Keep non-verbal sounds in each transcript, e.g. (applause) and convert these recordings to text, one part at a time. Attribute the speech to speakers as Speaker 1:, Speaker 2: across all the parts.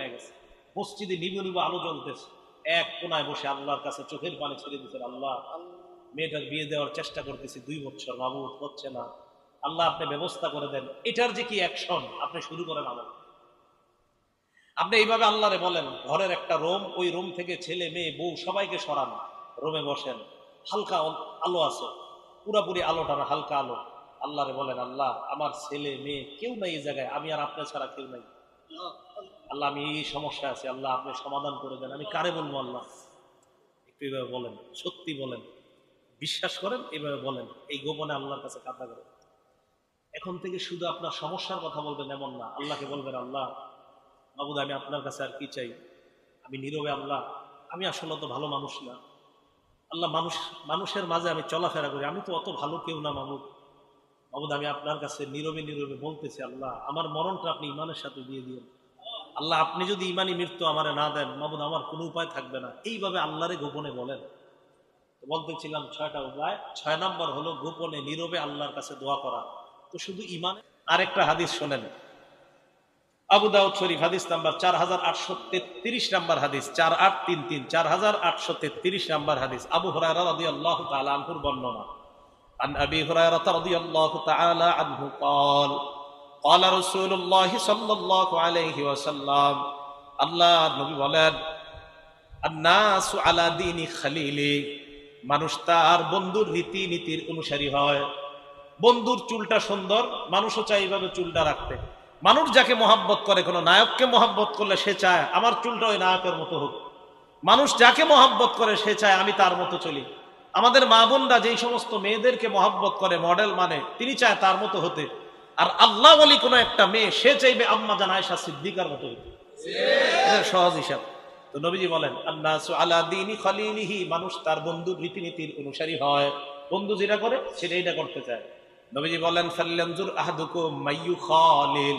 Speaker 1: হয়ে গেছে মসজিদে নিবু নিবু আলো জ্বলতেছে। এক কোনায় বসে আল্লাহর কাছে চোখের পানি ছেড়ে দিচ্ছেন আল্লাহ। মেয়েটার বিয়ে দেওয়ার চেষ্টা করতেছি, দুই বছর বাবু হচ্ছে না। আল্লাহ আপনি ব্যবস্থা করে দেন। এটার যে কি অ্যাকশন আপনি শুরু করেন আমল। আপনি এইভাবে আল্লাহরে বলেন, ঘরের একটা রুম, ওই রুম থেকে ছেলে, মেয়ে, বউ সবাইকে সরান। রোমে বসেন। হালকা আলো আছে। পুরাপুরি আলোটা না হালকা আলো। আল্লাহরে বলেন, আল্লাহ, আমার ছেলে, মেয়ে কেউ নাই এই জায়গায়, আমি আর আপনার ছাড়া কেউ নাই। আল্লাহ, আমি এই সমস্যা আছে, আল্লাহ আপনি সমাধান করে দেন। আমি কারে বলব আল্লাহ? একটু এইভাবে বলেন, সত্যি বলেন, বিশ্বাস করেন এইভাবে বলেন, এই গোপনে আল্লাহর কাছে কান্না করেন এখন থেকে শুধু আপনার সমস্যার কথা বলবেন এমন না, আল্লাহকে বলবেন, আল্লাহ, বাবুদ, আমি আপনার কাছে আর কি চাই? আমি নীরবে, আল্লাহ, আমি আসলে তো ভালো মানুষ না। আল্লাহ, মানুষ, মানুষের মাঝে আমি চলাফেরা করি, আমি তো অত ভালো কেউ না মামুদ বাবুদ আমি আপনার কাছে নীরবে নীরবে বলতেছি, আল্লাহ, আমার মরণটা আপনি ইমানের সাথে দিয়ে দিন আল্লাহ, আপনি যদি ইমানি মৃত্যু আমারে না দেন মামুদ আমার কোনো উপায় থাকবে না। এইভাবে আল্লাহরে গোপনে বলেন। বলতেছিলাম, ছয়টা উপায়। ছয় নম্বর হলো গোপনে, নীরবে আল্লাহর কাছে দোয়া করা। তো শুধু ইমান, আরেকটা হাদিস শোনেন। আবু দাউদ শরীফ, হাদিস নাম্বার চার হাজার আটশো তেত্রিশ নাম্বার হাদিস, চার আট তিন তিন, চার হাজার আটশো তেত্রিশ নাম্বার হাদিস। আবু হরাইরা রাদিয়াল্লাহু তাআলা আনহুর বর্ণনা। عن أبي هريرة رضي الله تعالى عنه قال قال رسول الله صلى الله عليه وسلم আল্লাহ নবী বলেন الناس على دين خليلي মানুষ তার বন্ধুর রীতি নীতির অনুসারী হয় বন্ধুর চুলটা সুন্দর মানুষও চাই এইভাবে চুলটা রাখতে মানুষ যাকে মহাব্বত করে কোনো নায়ককে মহাব্বত করলে সে চায় আমার চুলটা ওই নায়কের মতো হোক মানুষ যাকে মহাব্বত করে সে চায় আমি তার মতো চলি আমাদের মা বোনরা যেই সমস্ত মেয়েদেরকে মহাব্বত করে মডেল মানে তিনি চায় তার মতো হতে। আর আল্লাহ বলি কোনো একটা মেয়ে, সে চাইবে আম্মা জান আয়সা সিদ্দিকার মতো হতে। সহজ হিসাব। তো নবীজি বলেন আল্লাহ আলা দিনী মানুষ তার বন্ধুর রীতিনীতির অনুসারী হয়। বন্ধু যেটা করে, সেটা এটা করতে চায়। নবীজি বলেন ফাল্লানজুর আহাদুকুম মাইয়ু খালিল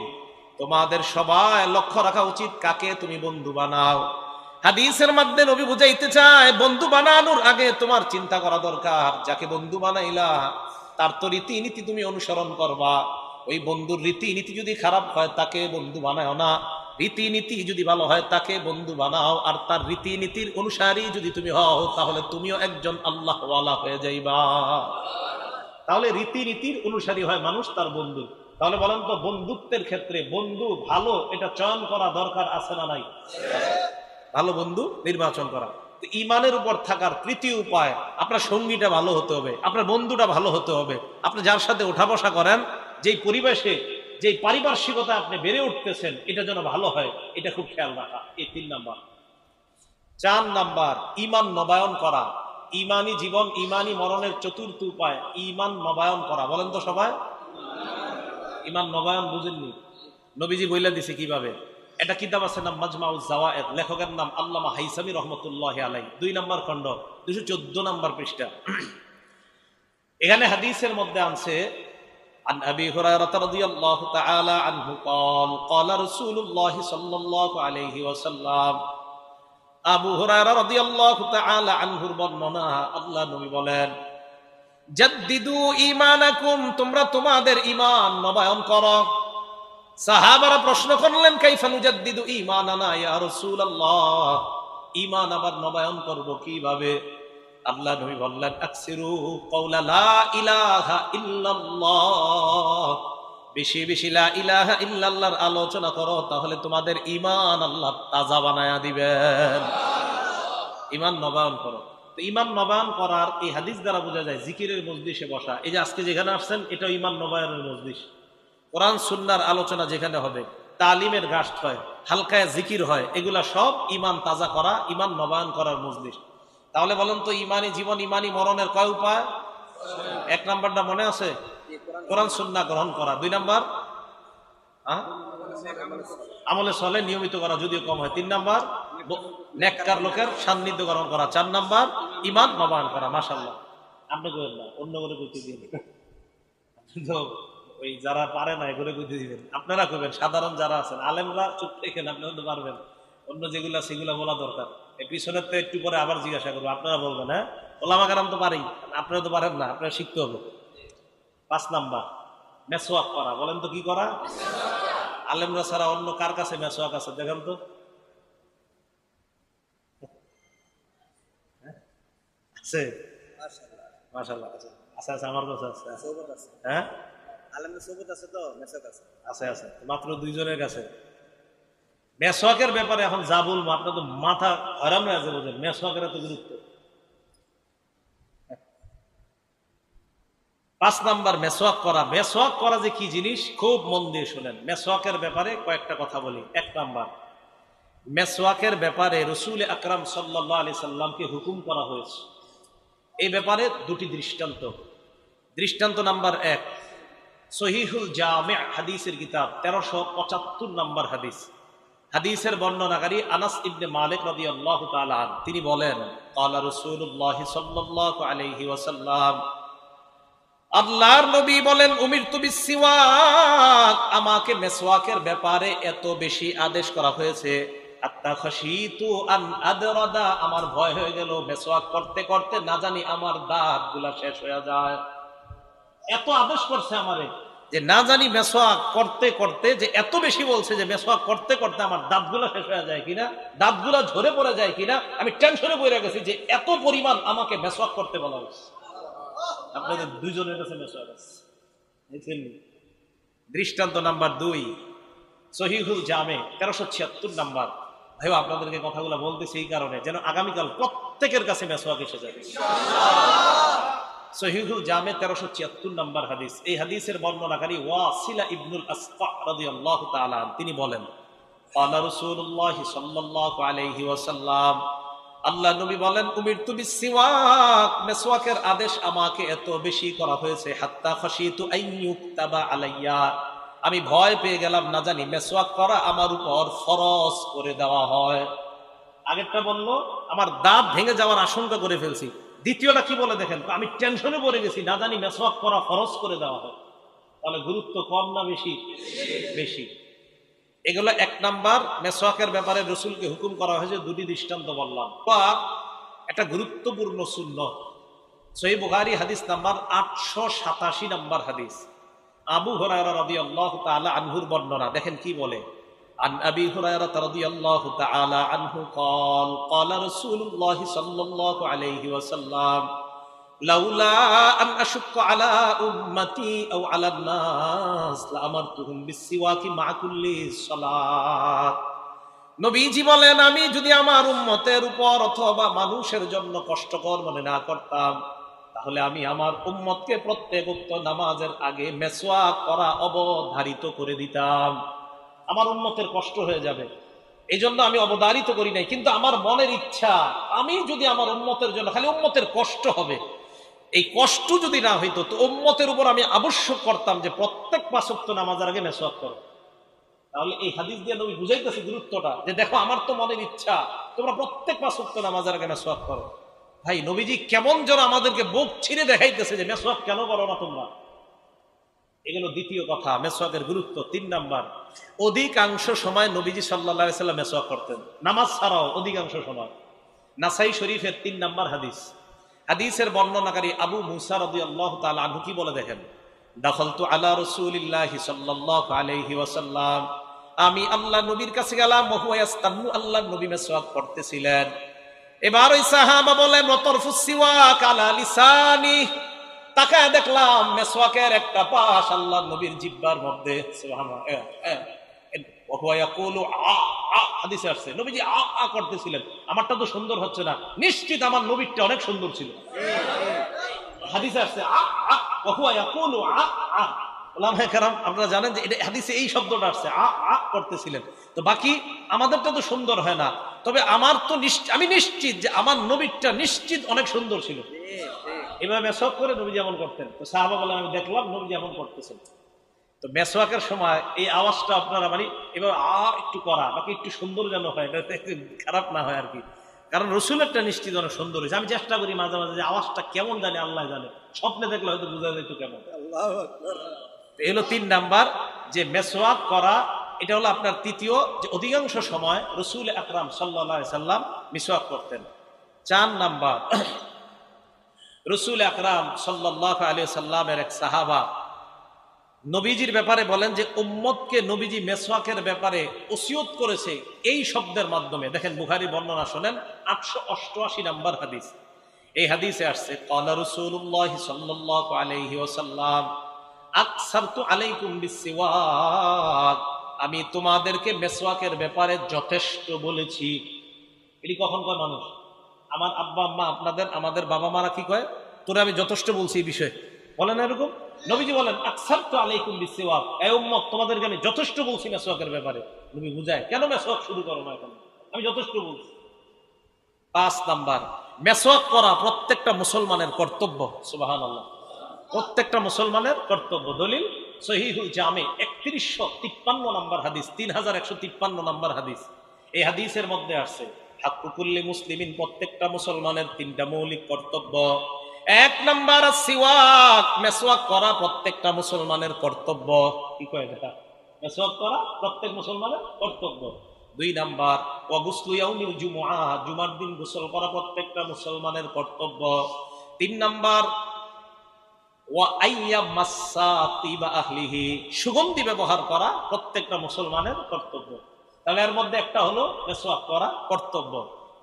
Speaker 1: তোমাদের সবাই লক্ষ্য রাখা উচিত কাকে তুমি বন্ধু বানাও। হাদিসের মধ্যে নবী বুঝাইতে চায়, বন্ধু বানানোর আগে তোমার চিন্তা করা দরকার। যাকে বন্ধু বানাইলা, তার তো রীতিনীতি তুমি অনুসরণ করবা। ওই বন্ধুর রীতিনীতি যদি খারাপ হয়, তাকে বন্ধু বানাও না। রীতিনীতি যদি ভালো হয়, তাকে বন্ধু বানাও। আর তার রীতিনীতির অনুসারী যদি তুমি হও, তাহলে তুমিও একজন আল্লাহওয়ালা হয়ে যাইবা। তাহলে রীতিনীতির অনুসারী হয় মানুষ তার বন্ধু। তাহলে বলেন তো, বন্ধুত্বের ক্ষেত্রে বন্ধু ভালো, এটা চয়ন করা দরকার আছে না নাই? ভালো বন্ধু, নির্বাচন করা। তো ইমানের উপর থাকার তৃতীয় উপায়, আপনার সঙ্গীটা ভালো হতে হবে, আপনার বন্ধুটা ভালো হতে হবে। আপনি যার সাথে ওঠা বসা করেন, যেই পরিবেশে, যেই পারিপার্শ্বিকতা আপনি বেড়ে উঠতেছেন, এটা যেন ভালো হয়, এটা খুব খেয়াল রাখা, এই তিন নাম্বার। চার নাম্বার, ইমান নবায়ন করা। ইমানি জীবন, ইমানি মরণের চতুর্থ উপায়, ইমান নবায়ন করা। বলেন তো সবাই। ইমান নবায়ন বুঝেননি। নবীজি বইলা দিছে কীভাবে? এটা কিতাব আছে নাম মাজমাউ জাওয়ায়েদ লেখকের নাম আল্লামা হাইসামি রহমতুল্লাহ আলাই দুই নম্বর খণ্ড দুশো চোদ্দ নম্বর পৃষ্ঠা এখানে হাদিসের মধ্যে আনছে عن أبي هريرة رضي الله تعالى عنه قال قال رسول الله صلى الله عليه وسلم আবু হুরায়রা রাদিয়াল্লাহু তাআলা আনহুর বর্ণনা আল্লাহ নবী বলেন জাদ্দিদু ঈমানাকুম তোমরা তোমাদের ঈমান নবায়ন করো সাহাবারা প্রশ্ন করলেন, কাইফা নুজাদ্দিদু ঈমানানা ইয়া রাসূলুল্লাহ? ঈমান আবার নবায়ন করব কীভাবে? আল্লাহ নবী বললেন, আকসিরু কওলা লা ইলাহা ইল্লাল্লাহ। বেশি বেশি লা ইলাহা ইল্লাল্লাহর আলোচনা করো, তাহলে তোমাদের ঈমান আল্লাহ তাজা বানায়া দিবেন। ঈমান নবায়ন করো। তো ঈমান নবায়ন করার এই হাদিস দ্বারা বোঝা যায়, জিকিরের মজলিসে বসা। এই যে আজকে যেখানে আসছেন, এটাও ঈমান নবায়নের মজলিস। কোরআন সুন্নার আলোচনা যেখানে হবে, তালিমের গাছ হয়, হালকায় জিকির হয়, এগুলা সব ইমান তাজা করা ইমান নবায়ন করার মজলিস। তাহলে বলেন তো ইমানি জীবন ইমানি মরণের কয় উপায়? এক নাম্বারটা মনে আছে? কোরআন সুন্না গ্রহণ করা। দুই নাম্বার? আমলে চলে, নিয়মিত করা, যদিও কম হয়। তিন নাম্বার? নেককার লোকের সান্নিধ্য গ্রহণ করা। চার নাম্বার? ইমান নবায়ন করা মাসাল্লাহ আপনি করেন না, অন্য করে করতে (laughs) তো ওই যারা পারে না এগুলো বুঝে দিবেন। আপনারা করবেন সাধারণ যারা আছেন আলেমরা চুপ রেখেন আপনারা তো পারবেন। অন্য যেগুলো সেগুলো বলা দরকার। পিছনের তো একটু পরে আবার জিজ্ঞাসা করব আপনারা বলবেন হ্যাঁ? ওলামা কারাম তো পারি আপনারা তো পারেন না আপনারা শিখতে হবে। পাঁচ নাম্বার মেসোয়াক করা। বলেন তো কি করা? আলেমরা ছাড়া অন্য কার কাছে মেসোয়াক আছে দেখেন তো। হ্যাঁ?
Speaker 2: আছে?
Speaker 1: মাসাল্লাহ আছে। আচ্ছা আচ্ছা আমার কাছে আছে। হ্যাঁ?
Speaker 2: আলমের সৌবত আছে তো মেসক আছে।
Speaker 1: আছে আছে। মাত্র দুইজনের কাছে। মেসওয়াকের ব্যাপারে এখন যা বলব, আপনার তো মাথা হরাম হয়ে আছে বোঝেন মেসওয়াকের এত গুরুত্ব। পাঁচ নাম্বার, মেসওয়াক করা। মেসওয়াক করা যে কি জিনিস, খুব মন দিয়ে শুনেন। মেসওয়াকের ব্যাপারে কয়েকটা কথা বলি। এক নাম্বার, মেসওয়াকের ব্যাপারে রসুল আকরাম সাল্লাহ আলি সাল্লামকে হুকুম করা হয়েছে। এই ব্যাপারে দুটি দৃষ্টান্ত। দৃষ্টান্ত নাম্বার এক সহিহুল জামে হাদিসের কিতাব, তেরোশো পঁচাত্তর নম্বর হাদিস। হাদিসের বর্ণনাকারী আনাস ইবনে মালিক রবি আল্লাহ তিনি বলেন, কালা রসুল্লাহ সাল্লাহ আলহি ওয়াসাল্লাম, আল্লাহর নবী বলেন উমির তুমি সিওয়াক আমাকে মেসওয়াকের ব্যাপারে এত বেশি আদেশ করা হয়েছে। আমার ভয় হয়ে গেল, মেসওয়াক করতে করতে না জানি আমার দাঁতগুলা শেষ হয়ে যায়। এত আদেশ করছে আমারে যে না জানি মেসোয়াক করতে করতে যে এত বেশি বলছে যে মেসোয়াক করতে করতে আমার দাঁতগুলো শেষ হয়ে যায় কিনা, দাঁতগুলো ঝরে পড়ে যায় কিনা, আমি টেনশনে পড়ে গেছি যে এত পরিমাণ আমাকে মেসোয়াক করতে বলা হয়েছে। আপনাদের দুইজনের কাছে মেসোয়াক আছে। দৃষ্টান্ত নাম্বার দুই, সহিহুল জামে, তেরোশো ছিয়াত্তর নাম্বার। ভাই আপনাদেরকে কথাগুলো বলতেছি এই কারণে যেন আগামীকাল প্রত্যেকের কাছে মেসোয়াক এসে যাবে সহিহুল জামে তেরোশো ছিয়াত্তর নম্বর হাদিস এই হাদিসের বর্ণনাকারী ওয়াসিলা ইবনুল আসফা রাদিয়াল্লাহু তাআলা আনহু, তিনি বলেন قال رسول الله صلى الله عليه وسلم আল্লাহ নবী বলেন উমিরতু বিসিওয়াক মেসওয়াকের আদেশ আমাকে এত বেশি করা হয়েছে হাত্তা খাশিতু আইয়ুক্তাবা আলাইয়া আমি ভয় পেয়ে গেলাম না জানি মেসওয়াক করা আমার উপর ফরজ করে দেওয়া হয় আগেরটা বললো আমার দাঁত ভেঙে যাওয়ার আশঙ্কা করে ফেলছি দ্বিতীয়টা কি বলে দেখেন? আমি টেনশনে পড়ে গেছি, না জানি মেসওয়াক করা, খরচ করে দেওয়া হয় তাহলে গুরুত্ব কম না বেশি? বেশি। এগুলো এক নাম্বার মেসওয়াকের ব্যাপারে রসুলকে হুকুম করা হয়েছে, দুটি দৃষ্টান্ত বললাম। বা, একটা গুরুত্বপূর্ণ শূন্য সহি বুখারি হাদিস নাম্বার আটশো সাতাশি নাম্বার হাদিস। আবু হরায়রা রাদিয়াল্লাহু তাআলা আনহুর বর্ণনা, দেখেন কি বলে? عن أبي هريرة رضي الله تعالى عنه قال قال رسول الله صلى الله عليه وسلم لولا أن أشق على أمتي أو على الناس لأمرتهم بالسواك مع كل صلاة নবীজি বলেন আমি যদি আমার উম্মতের উপর অথবা মানুষের জন্য কষ্টকর মনে না করতাম তাহলে আমি আমার উম্মতকে প্রত্যেক উক্ত নামাজের আগে মেসওয়াক করা অবধারিত করে দিতাম আমার উন্মতের কষ্ট হয়ে যাবে। এই জন্য আমি অবদারিত করি নাই, কিন্তু আমার মনের ইচ্ছা, আমি যদি আমার উন্মতের জন্য, খালি উন্মতের কষ্ট হবে। এই কষ্ট যদি না হইতো, তো উম্মতের উপর আমি আবশ্যক করতাম যে প্রত্যেক পাঁচক্ত নামাজের আগে মেসওয়াক করো। তাহলে এই হাদিস দিয়ে নবী বুঝাইতেছে গুরুত্বটা, যে দেখো, আমার তো মনের ইচ্ছা, তোমরা প্রত্যেক পাঁচক্ত নামাজের আগে মেসওয়াক করো। ভাই, নবীজি কেমন যেন আমাদেরকে বুক ছিঁড়ে দেখাইতেছে যে মেসওয়াক কেন করো না তোমরা? এগুলো দ্বিতীয় কথা মেসওয়াকের গুরুত্ব, তিন নাম্বার। অধিকাংশ সময় নবীজি সাল্লা সাল্লাম মেসওয়াক করতেন। নামাজ ছাড়াও অধিকাংশ সময়। নাসাই শরীফের তিন নাম্বার হাদিস। হাদিসের বর্ণনাকারী আবু মুসা আল্লাহ তালা আনহু কি বলে দেখেন? দখল তো আল্লাহ রসুলিল্লাহি সাল্লাহ আলাইহি ওয়াসাল্লাম। আমি আল্লাহ নবীর কাছে গেলাম মহুয়াস্তান্নু আল্লাহ নবী মেসওয়াক করতেছিলেন। এবার ওই সাহাবা বলেন রতরফুসিওয়া কালা লিসানি তাকায় দেখলাম মেসওয়াকের একটা পাশ আল্লাহ নবীর জিব্বার মধ্যে। আমারটা তো সুন্দর হচ্ছে না। নিশ্চিত আমার নবীরটা অনেক সুন্দর ছিল। আপনারা জানেন যে এটা হাদিসে এই শব্দটা আসছে, আ আ করতেছিলেন। তো বাকি আমাদেরটা তো সুন্দর হয় না। তবে আমার তো আমি নিশ্চিত যে আমার নবীরটা নিশ্চিত অনেক সুন্দর ছিল। এভাবে মেসওয়াক করে নবী যেমন করতেন তো সাহাবা বলে আমি দেখলাম নবী যেমন করতেছেন। তো মেসওয়াকের সময় এই আওয়াজটা আপনারা মানে এবার আ একটু করা বাকি একটু সুন্দর যেন হয় এটা একটু খারাপ না হয় আর কি। কারণ রসুলেরটা নিশ্চিত অনেক সুন্দর হয়েছে। আমি চেষ্টা করি মাঝে মাঝে যে আওয়াজটা কেমন জানে আল্লাহ জানে। স্বপ্নে দেখলে হয়তো বোঝা যেত কেমন। তো এগুলো তিন নাম্বার যে মেসওয়াক করা এটা হলো আপনার তৃতীয় যে অধিকাংশ সময় রসুল আকরাম সাল্লা সাল্লাম মিসওয়াক করতেন। চার নাম্বার রসুল আকরাম সাল্লাহ আলী সাল্লামের এক সাহাবা নবীজির ব্যাপারে বলেন যে, উম্মতকে নবীজি মেসওয়াকের ব্যাপারে ওসিয়ত করেছে এই শব্দের মাধ্যমে। দেখেন, বুখারি বর্ণনা শোনেন, আটশো অষ্টআশি নাম্বার হাদিস। এই হাদিসে আসছে আলাইহি ওয়াসাল্লাম, আকসারতু আলাইকুম বিসিওয়াক, আমি তোমাদেরকে মেসওয়াকের ব্যাপারে যথেষ্ট বলেছি। এটি কখন কয় মানুষ? আমার আব্বা, আম্মা, আপনাদের, আমাদের বাবা মারা কি কয়? তোরা আমি যথেষ্ট বলছি এই বিষয়ে। বলেন এরকম? নবীজি বলেন আকসার তো আলাইকুম বিসিওয়াক। এই তোমাদেরকে আমি যথেষ্ট বলছি মেসওয়াকের ব্যাপারে। নবী বুঝায়, কেন মেসওয়াক শুরু করো না এখন? আমি যথেষ্ট বলছি। পাঁচ নাম্বার, মেসওয়াক করা প্রত্যেকটা মুসলমানের কর্তব্য। সুবাহান আল্লাহ প্রত্যেকটা মুসলমানের কর্তব্য। দলিল সহিহুল জামে, একত্রিশশো তিপ্পান্ন নম্বর হাদিস, তিন হাজার একশো তিপ্পান্ন নম্বর হাদিস। এই হাদিসের মধ্যে আসছে হাকুকুল্লি মুসলিমিন প্রত্যেকটা মুসলমানের তিনটা মৌলিক কর্তব্য। এক নাম্বার সিওয়াক। মেসওয়াক করা প্রত্যেকটা মুসলমানের কর্তব্য। কি কয় দেখা মেসওয়াক করা প্রত্যেক মুসলমানের কর্তব্য। দুই নাম্বার অগুসলু ইয়াউমিল জুমআ। জুমার দিন গোসল করা প্রত্যেকটা মুসলমানের কর্তব্য। তিন নাম্বার সুগন্ধি ব্যবহার করা প্রত্যেকটা মুসলমানের কর্তব্য। তাহলে এর মধ্যে একটা হলো মেসওয়াক করা কর্তব্য।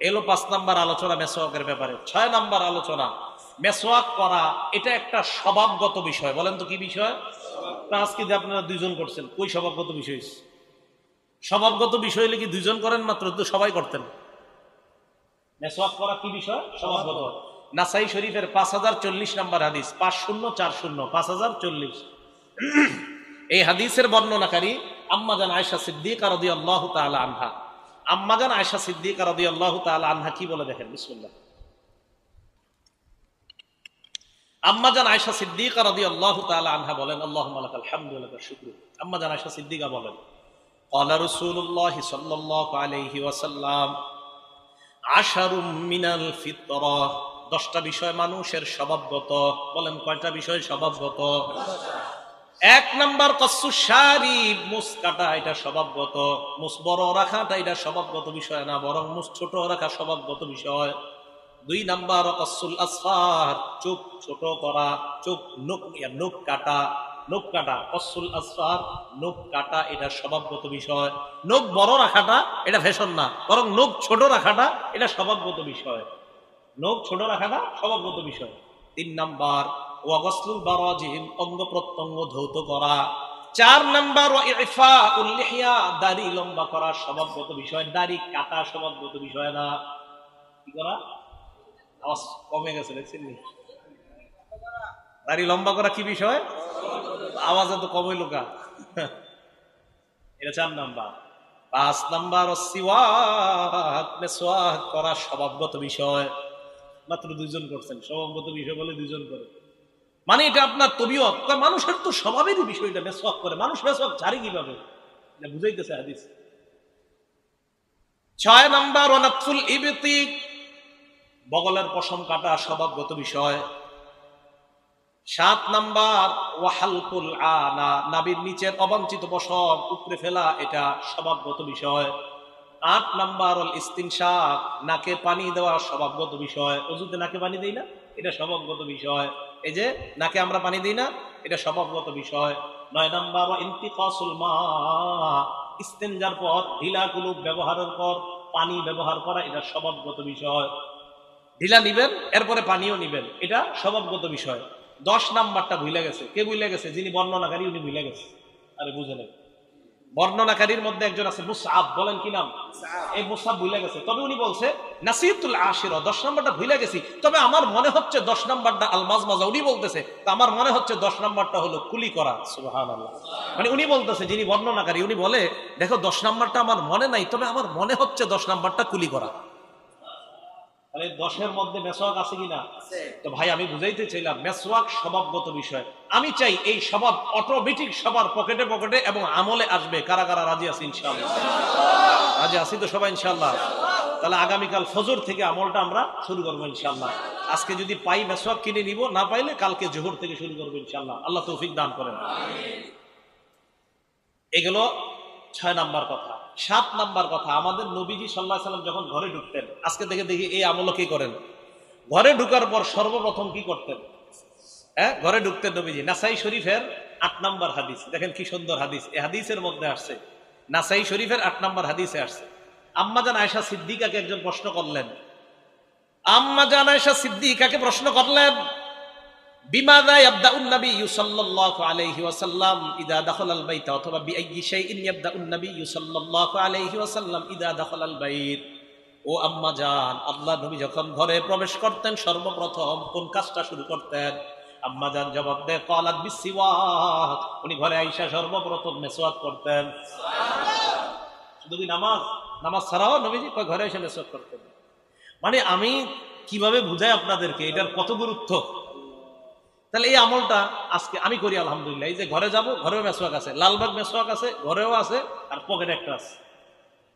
Speaker 1: এলো পাঁচ নাম্বার আলোচনা মেসওয়াকের ব্যাপারে। ছয় নাম্বার আলোচনা মেসওয়াক করা এটা একটা স্বভাবগত বিষয়। বলেন তো কি বিষয়? তা আজকে যে আপনারা দুইজন করছেন কই স্বভাবগত বিষয়? স্বভাবগত বিষয় হলে কি দুইজন করেন মাত্র? তো সবাই করতেন। মেসওয়াক করা কি বিষয়? স্বভাবগত। নাসাই শরীফের পাঁচ হাজার চল্লিশ নাম্বার হাদিস পাঁচ শূন্য চার শূন্য পাঁচ হাজার চল্লিশ। এই হাদিসের বর্ণনাকারী আম্মাজান আয়সা সিদ্দিক আরদি আল্লাহ তালা আনহা আম্মাজান আয়সা সিদ্দিক আরদি আল্লাহ তালা আনহা কি বলে দেখেন বিসমুল্লাহ আম্মাজান আয়সা সিদ্দিক আরদি আল্লাহ তালা আনহা বলেন আল্লাহ আলহামদুলিল্লাহ শুক্র আম্মাজান আয়সা সিদ্দিকা বলেন قال رسول الله صلى الله عليه وسلم عشر من الفطره দশটা বিষয় মানুষের স্বভাবগত বলেন কয়টা বিষয় স্বভাবগত এক নাম্বার কসু সারি মুস কাটা এটা স্বভাবগত, মুস বড় রাখাটা এটা স্বভাবগত বিষয় না, বরং মুস ছোট রাখা স্বভাবগত বিষয়। দুই নাম্বার কসুল আসফার, চোখ ছোট করা, চোখ নখ নখ কাটা নখ কাটা, কসুল আসফার নখ কাটা এটা স্বভাবগত বিষয়। নখ বড় রাখাটা এটা ফ্যাশন না, বরং নখ ছোট রাখাটা এটা স্বভাবগত বিষয়। নখ ছোট রাখাটা স্বভাবগত বিষয়। তিন নাম্বার ওয়াগসলুল বারাজিম অঙ্গ প্রত্যঙ্গ ধৌত করা। চার নাম্বার ইফা দাড়ি লম্বা করা স্বভাবগত বিষয়। দাড়ি কাটা স্বভাবগত বিষয় না। কি করা? আওয়াজ কমে গেছে, দেখছেন দাড়ি লম্বা করা কি বিষয়? আওয়াজ এত কমই লোকা। এটা চার নাম্বার। পাঁচ নাম্বার করা স্বভাবগত বিষয়। মাত্র দুইজন করছেন স্বভাবগত বিষয় বলে দুজন করে। মানে এটা আপনার তবিয়ত। মানুষের তো স্বভাবেরই বিষয়টা মেসওয়াক করে। মানুষ মেসওয়াক ছাড়ি কীভাবে? বুঝাইতেছে হাদিস। ছয় নাম্বার অনাথুল ইবেতিক বগলের পশম কাটা স্বভাবগত বিষয়। সাত নাম্বার, ওয়াহালকুল আনা। নাবির নিচের অবাঞ্ছিত পশম উপরে ফেলা, এটা স্বভাবগত বিষয়। আট নাম্বার অল ইস্তিনশাক। নাকে পানি দেওয়া স্বভাবগত বিষয়। অজুতে নাকে পানি দেই না, এটা স্বভাবগত বিষয়। এই যে, নাকে আমরা পানি দিই না, এটা স্বভাবগত বিষয়। নয় নাম্বার ইন্তিকাসুল মা ইস্তেঞ্জার পর ঢিলা কুলুপ ব্যবহারের পর পানি ব্যবহার করা, এটা স্বভাবগত বিষয়। ঢিলা নিবেন, এরপরে পানিও নিবেন, এটা স্বভাবগত বিষয়। দশ নাম্বারটা ভুলে গেছে। কে ভুলে গেছে? যিনি বর্ণনাকারী, উনি ভুলে গেছে। আরে বুঝে নেই বর্ণনাকারীর মধ্যে একজন আছে মুসাব বলেন কি নাম? এই মুসাব ভুলে গেছে। তবে উনি বলছে নাসিরুল আশির দশ নম্বরটা ভুলে গেছি। তবে আমার মনে হচ্ছে দশ নম্বরটা আলমাজ মাজা উনি বলতেছে তা আমার মনে হচ্ছে দশ নম্বরটা হলো কুলি করা। আল্লাহ মানে উনি বলতেছে যিনি বর্ণনাকারী উনি বলে দেখো দশ নম্বরটা আমার মনে নাই তবে আমার মনে হচ্ছে দশ নম্বরটা কুলি করা। তাহলে দশের মধ্যে মেসওয়াক আছে কিনা? তো ভাই আমি বুঝাইতে চাইলাম মেসওয়াক স্বভাবগত বিষয়। আমি চাই এই স্বভাব অটোমেটিক সবার পকেটে পকেটে এবং আমলে আসবে। কারা কারা রাজি আছে, ইনশাআল্লাহ? রাজি আছি তো সবাই, ইনশাআল্লাহ। তাহলে আগামীকাল ফজর থেকে আমলটা আমরা শুরু করব, ইনশাআল্লাহ। আজকে যদি পাই মেসওয়াক কিনে নিব, না পাইলে কালকে জোহর থেকে শুরু করব, ইনশাআল্লাহ। আল্লাহ তৌফিক দান করেন। এগুলো ছয় নাম্বার কথা। সাত নাম্বার কথা, আমাদের নবীজি সাল্লাহ সাল্লাম যখন ঘরে ঢুকতেন, আজকে থেকে দেখি এই আমল কি করেন? ঘরে ঢুকার পর সর্বপ্রথম কি করতেন? হ্যাঁ ঘরে ঢুকতেন নবীজি। নাসাই শরীফের আট নাম্বার হাদিস। দেখেন কি সুন্দর হাদিস। এই হাদিসের মধ্যে আসছে, নাসাই শরীফের আট নাম্বার হাদিসে আসছে। আম্মাজান আয়সা সিদ্দিকাকে একজন প্রশ্ন করলেন। আম্মা জানায়শা সিদ্দিকাকে প্রশ্ন করলেন আল্লাহ যখন ঘরে প্রবেশ করতেন, সর্বপ্রথম কোন কাজটা শুরু করতেন? আম্মা জান জবাব দেয়, কলাত বিসিওয়াক উনি ঘরে আইসা সর্বপ্রথম মেসওয়াক করতেন। শুধু কি নামাজ? নামাজ ছাড়াও নবীজি ঘরে এসে মেসওয়াক করতেন। মানে আমি কীভাবে বুঝাই আপনাদেরকে, এটার কত গুরুত্ব? তাহলে এই আমলটা আজকে আমি করি, আলহামদুলিল্লাহ। এই যে ঘরে যাব, ঘরেও মেসোয়াক আছে। লালবাগ মেসোয়াক আছে, ঘরেও আছে, আর পকেটে একটা আছে।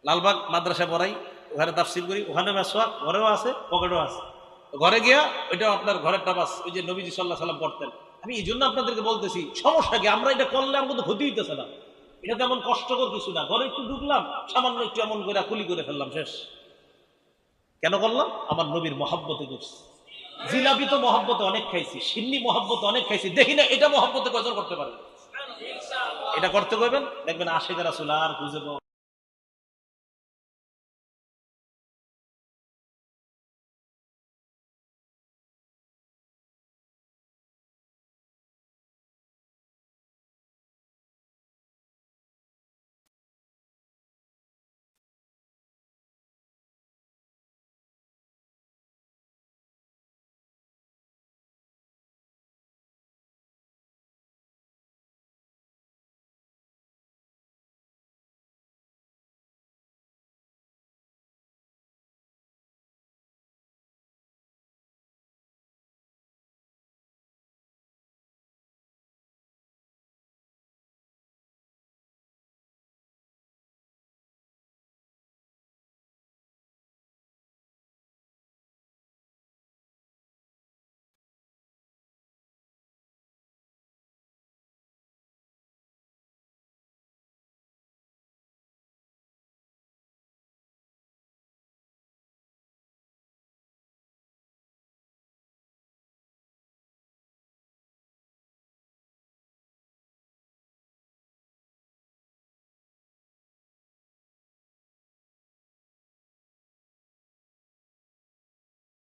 Speaker 1: লালবাগ মাদ্রাসা পড়াই, ওখানে তাফসিল করি ওখানে মেসোয়াক ঘরেও আছে, পকেটেও আছে। ঘরে গিয়া ওইটা আপনার ঘরের টাবাস ওই যে নবীজি সাল্লাহ সাল্লাম করতেন। আমি এই জন্য আপনাদেরকে বলতেছি, সমস্যা কি? আমরা এটা করলে আমার কিন্তু ক্ষতি হইতেছে না। এটা তেমন কষ্টকর কিছু না। ঘরে একটু ঢুকলাম, সামান্য একটু এমন করে কুলি করে ফেললাম, শেষ। কেন করলাম? আমার নবীর মহাব্বতে করছি। জিলাপি তো মহব্বতে অনেক খাইছি, সিন্নি মহব্বতে অনেক খাইছি। দেখি না, এটা মহব্বতে কয়জন করতে পারে? এটা করতে কইবেন? দেখবেন আশেখ রাসুল আর খুঁজে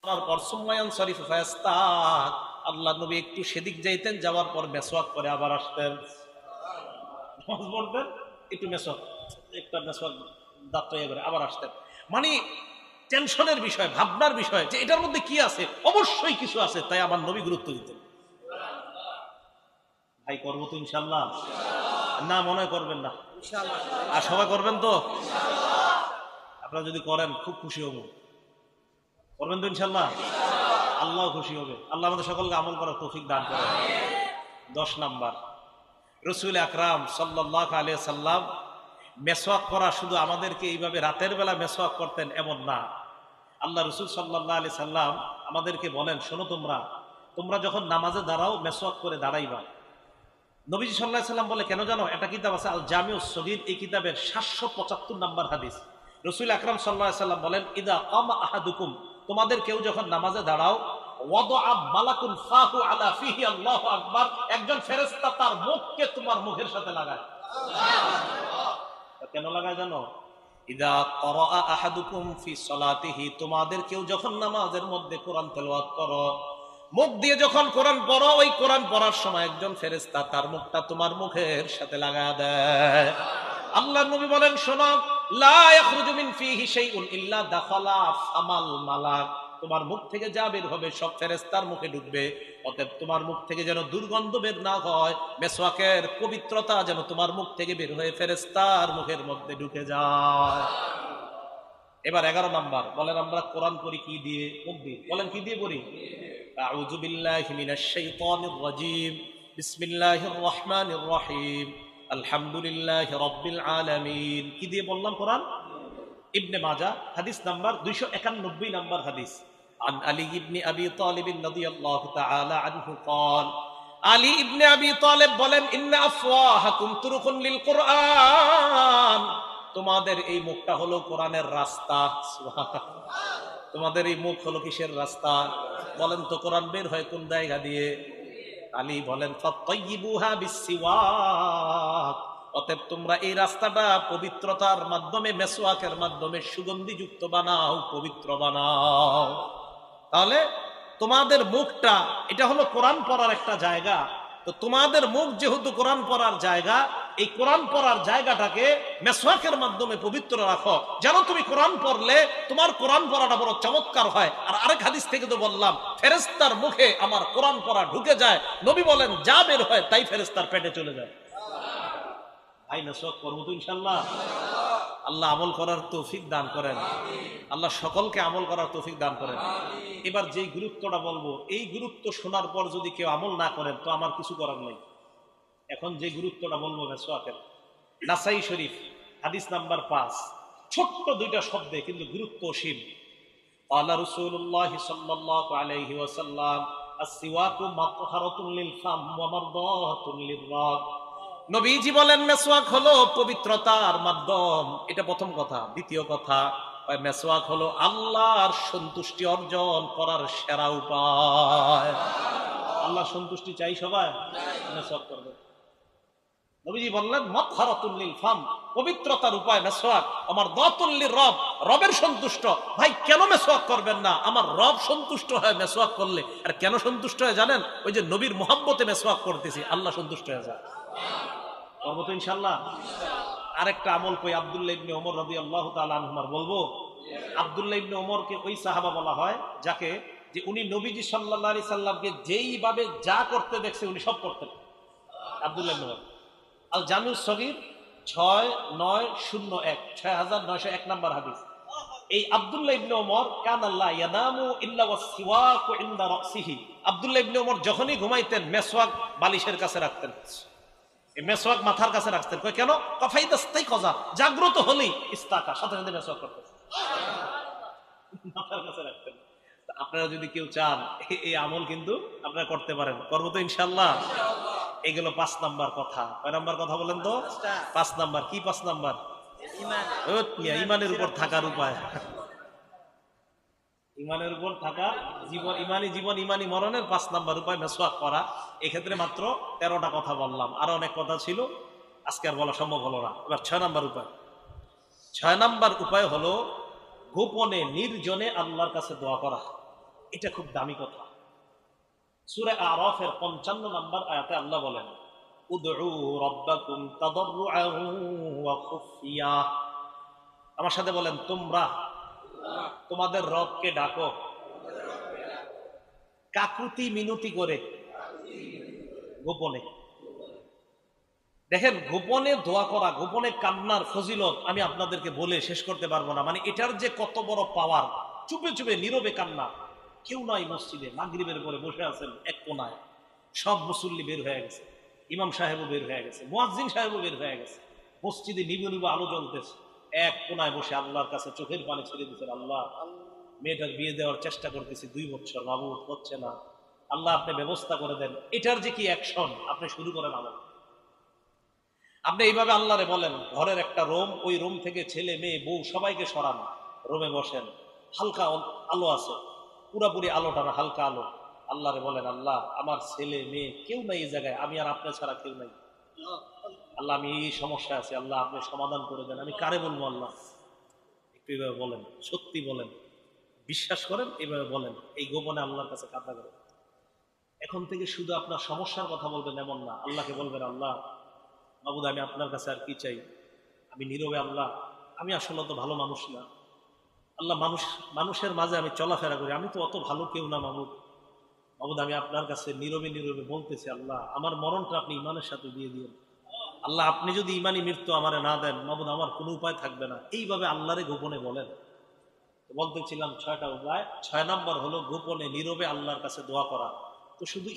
Speaker 1: করার পর সুম্মায়ান শরীফ ফায়াস্তাক আল্লাহ নবী একটু সেদিক যাইতেন যাওয়ার পর মেসওয়াক করে আবার আসতেন। নামাজ পড়তেন একটু মেসওয়াক একটা মেসওয়াক দাঁত ইয়ে করে আবার আসতেন। মানে টেনশনের বিষয় ভাবনার বিষয় যে এটার মধ্যে কি আছে? অবশ্যই কিছু আছে তাই আমার নবী গুরুত্ব দিতেন। ভাই করব তো ইনশাল্লাহ না মনে হয় করবেন না। আর সবাই করবেন তো? আপনারা যদি করেন খুব খুশি হব। করবেন তো ইনশাল্লাহ আল্লাহ খুশি হবে। আল্লাহ আমাদের সকলকে আমল করার তৌফিক দান করে। দশ নাম্বার। রসুল আকরাম সাল্লাহ আলিয়া সাল্লাম মেসওয়াক করা শুধু আমাদেরকে এইভাবে রাতের বেলা মেসওয়াক করতেন এমন না। আল্লাহ রসুল সাল্লাহ আলি সাল্লাম আমাদেরকে বলেন, শোনো তোমরা তোমরা যখন নামাজে দাঁড়াও, মেসওয়াক করে দাঁড়াইবা। নবীজি সাল্লাহ সাল্লাম বলে, কেন জানো, একটা কিতাব আছে আল জামিউ সগির, এই কিতাবের সাতশো পঁচাত্তর নাম্বার হাদিস। রসুল আকরাম সাল্লাহ সাল্লাম বলেন, ইদা কাম আহাদুকুম। তোমাদের কেউ যখন নামাজে দাঁড়াও একজন ফেরেশতা তার মুখকে তোমার মুখের সাথে লাগায়। কেন লাগায় জানো? ইদা তোমাদের কেউ যখন নামাজের মধ্যে কোরআন তেলাওয়াত করো, মুখ দিয়ে যখন কোরআন পড়ো, ওই কোরআন পড়ার সময় একজন ফেরেশতা তার মুখটা তোমার মুখের সাথে লাগা দেয়। আল্লাহ নবী বলেন, শোনো তোমার মুখ থেকে যা বের হবে সব ফেরেস্তার মুখে ঢুকবে। অতএব তোমার মুখ থেকে যেন দুর্গন্ধ বের না হয়, মেসওয়াকের পবিত্রতা যেন তোমার মুখ থেকে বের হয়ে ফেরেস্তার মুখের মধ্যে ঢুকে যায়। এবার এগারো নাম্বার, বলেন আমরা কোরআন করি কি দিয়ে? মুখ দিয়ে। বলেন কি দিয়ে পড়ি? আউযু বিল্লাহি মিনাশ শাইতানির রাজিম। বিসমিল্লাহির রহমানির রহিম। আলহামদুলিল্লাহি রাব্বিল আলামিন কি দিয়ে বললাম কোরআন ইবনে মাজা হাদিস নাম্বার 291 নাম্বার হাদিস عن علي بن ابي طالب رضي الله تعالى عنه قال আলী ইবনে আবি তালেব বলেন ইন্না আফওয়াহাকুম তুরুকুন লিল কুরআন তোমাদের এই মুখটা হলো কোরআনের রাস্তা সুবহানাল্লাহ। তোমাদের এই মুখ হলো কিসের রাস্তা বলেন তো কোরআন বের হয় কোন জায়গা দিয়ে আলী বলেন অতএব তোমরা এই রাস্তাটা পবিত্রতার মাধ্যমে মেসোয়াকের মাধ্যমে সুগন্ধিযুক্ত বানাও, পবিত্র বানাও। তাহলে তোমাদের মুখটা, এটা হলো কোরআন পড়ার একটা জায়গা। তো তোমাদের মুখ যেহেতু কোরআন পড়ার জায়গা এই কোরআন পড়ার জায়গাটাকে মেসওয়াকের মাধ্যমে পবিত্র রাখো। যেন তুমি কোরআন পড়লে তোমার কোরআন পড়াটা বড় চমৎকার হয়। আর আরেক হাদিস থেকে তো বললাম ফেরেস্তার মুখে আমার কোরআন পড়া ঢুকে যায়। নবী বলেন, যা বের হয় তাই ফেরেস্তার পেটে চলে যায়। আল্লাহ আমল করার তৌফিক দান করেন। আল্লাহ সকলকে আমল করার তৌফিক দান করেন। এবার যেই গুরুত্বটা বলব, এই গুরুত্ব শোনার পর যদি কেউ আমল না করেন, তো আমার কিছু করার নেই। এখন যে গুরুত্বটা বলব মেসোয়াকের, নাসাই শরীফ, হাদিস নাম্বার পাঁচ, ছোট্ট দুইটা শব্দে কিন্তু গুরুত্ব অসীম। আল্লাহ রসুল্লাহ সাল্লাহ ওয়াসাল্লাম আল্লাহর সন্তুষ্টি অর্জন করার সেরা উপায়। আল্লাহ সন্তুষ্টি চাই সবাই? মেসোয়াক করবে। নবীজি বললেন মতহারাতুল্লিল ফাম, পবিত্রতার উপায় মেসওয়াক আমার দতুল্লির রব, রবের সন্তুষ্ট। ভাই, কেন মেসওয়াক করবেন না? আমার রব সন্তুষ্ট হয় মেসোয়াক করলে। আর কেন সন্তুষ্ট হয় জানেন? ওই যে নবীর মোহাব্বতে মেসওয়াক করতেছি, আল্লাহ সন্তুষ্ট হয়ে যায়। করব তো ইনশাল্লাহ আরেকটা আমল কই আব্দুল্লাহ ইবনে ওমর রবি আল্লাহ তালুমার বলব? আব্দুল্লাহ ইবনে ওমরকে ওই সাহাবা বলা হয়, যাকে যে উনি নবীজি সাল্লাহ সাল্লামকে যেইভাবে যা করতে দেখছে, উনি সব করতেন। আব্দুল্লাহ ইবনে ওমর। আল জামিউস সগির, ছয় নয় শূন্য এক, ছয় হাজার নয়শো এক নম্বর হাদিস। এই আব্দুল্লাহ ইবনে ওমর, কান আল্লাহ ইয়ানামু ইল্লা ওয়াসিওয়াকু ইনদা রাসিহি। আব্দুল্লাহ ইবনে ওমর যখনই ঘুমাইতেন, মেসওয়াক বালিশের কাছে রাখতেন। এই মেসওয়াক মাথার কাছে রাখতেন। কই কেন? কফাইদাস্তাই কজা জাগ্রত হলেই ইস্তাকা। সাথে সাথে মেসওয়াক করতেন। মাথার কাছে রাখতেন। আপনারা যদি কেউ চান এই আমল কিন্তু আপনারা করতে পারেন। করব তো ইনশাল্লাহ এগুলো পাঁচ নাম্বার কথা। কয় নাম্বার কথা বলেন তো? পাঁচ নাম্বার। কি পাঁচ নাম্বার? ইমানের উপর থাকার উপায়। ইমানের উপর থাকা জীবন ইমানি জীবন ইমানি মরণের পাঁচ নাম্বার উপায় মেসওয়াক করা। এক্ষেত্রে মাত্র তেরোটা কথা বললাম। আরও অনেক কথা ছিল। আজকে আর বলা সম্ভব হলো না। এবার ছয় নাম্বার উপায়। ছয় নাম্বার উপায় হলো গোপনে নির্জনে আল্লাহর কাছে দোয়া করা। এটা খুব দামি কথা। সুরে আরফের পঞ্চান্ন নাম্বার আয়াতে আল্লাহ বলেন আমার সাথে বলেন, তোমরা তোমাদের রবকে ডাকো। কাকুতি মিনতি করে গোপনে। দেখেন, গোপনে দোয়া করা, গোপনে কান্নার ফজিলত আমি আপনাদেরকে বলে শেষ করতে পারব না। মানে এটার যে কত বড় পাওয়ার চুপে চুপে নীরবে কান্না। কেউ নাই মসজিদে, মাগরিবের পরে বসে আছেন এক কোনায়। সব মুসল্লি বের হয়ে গেছে। ইমাম সাহেবও বের হয়ে গেছে, মুয়াজ্জিন সাহেবও বের হয়ে গেছে। মসজিদে নিবু নিবু আলো জ্বলতেছে। এক কোনায় বসে আল্লাহর কাছে চোখের পানি ছেড়ে দিচ্ছেন আল্লাহ, মেয়েটার বিয়ে দেওয়ার চেষ্টা করতেছি, দুই বছর মাবুদ হচ্ছে না। আল্লাহ আপনি ব্যবস্থা করে দেন। এটার যে কি অ্যাকশন আপনি শুরু করেন আমল। আপনি এইভাবে আল্লাহরে বলেন, ঘরের একটা রোম, ওই রোম থেকে ছেলে, মেয়ে, বউ সবাইকে সরান। রোমে বসেন। হালকা আলো আছে। পুরাপুরি আলোটা হালকা আলো। আল্লাহরে বলেন, আল্লাহ, আমার ছেলে, মেয়ে কেউ নাই এই জায়গায়, আমি আর আপনার ছাড়া কেউ নাই। আল্লাহ, আমি এই সমস্যা আছে, আল্লাহ, আপনি সমাধান করে দেন। আমি কারে বলব, আল্লাহ? একটু এইভাবে বলেন, সত্যি বলেন, বিশ্বাস করেন এইভাবে বলেন, এই গোপনে আল্লাহর কাছে কান্না করেন। এখন থেকে শুধু আপনার সমস্যার কথা বলবেন, এমন না। আল্লাহকে বলবেন, আল্লাহ বাবুদ আমি আপনার কাছে আর কি চাই? আমি নীরবে, আল্লাহ, আমি আসলে তো ভালো মানুষ না। আল্লাহ, মানুষ, মানুষের মাঝে আমি চলাফেরা করি। আমি তো অত ভালো কেউ না মামুদ মামুদ আমি আপনার কাছে নীরবে নীরবে বলতেছি, আল্লাহ, আমার মরণটা আপনি ইমানের সাথে দিয়ে দিন আল্লাহ, আপনি যদি ইমানই মৃত্যু আমারে না দেন মামুদ আমার কোনো উপায় থাকবে না। এইভাবে আল্লাহরে গোপনে বলেন। বলতেছিলাম ছয়টা উপায়। ছয় নম্বর হলো, গোপনে, নীরবে আল্লাহর কাছে দোয়া করা। তো শুধু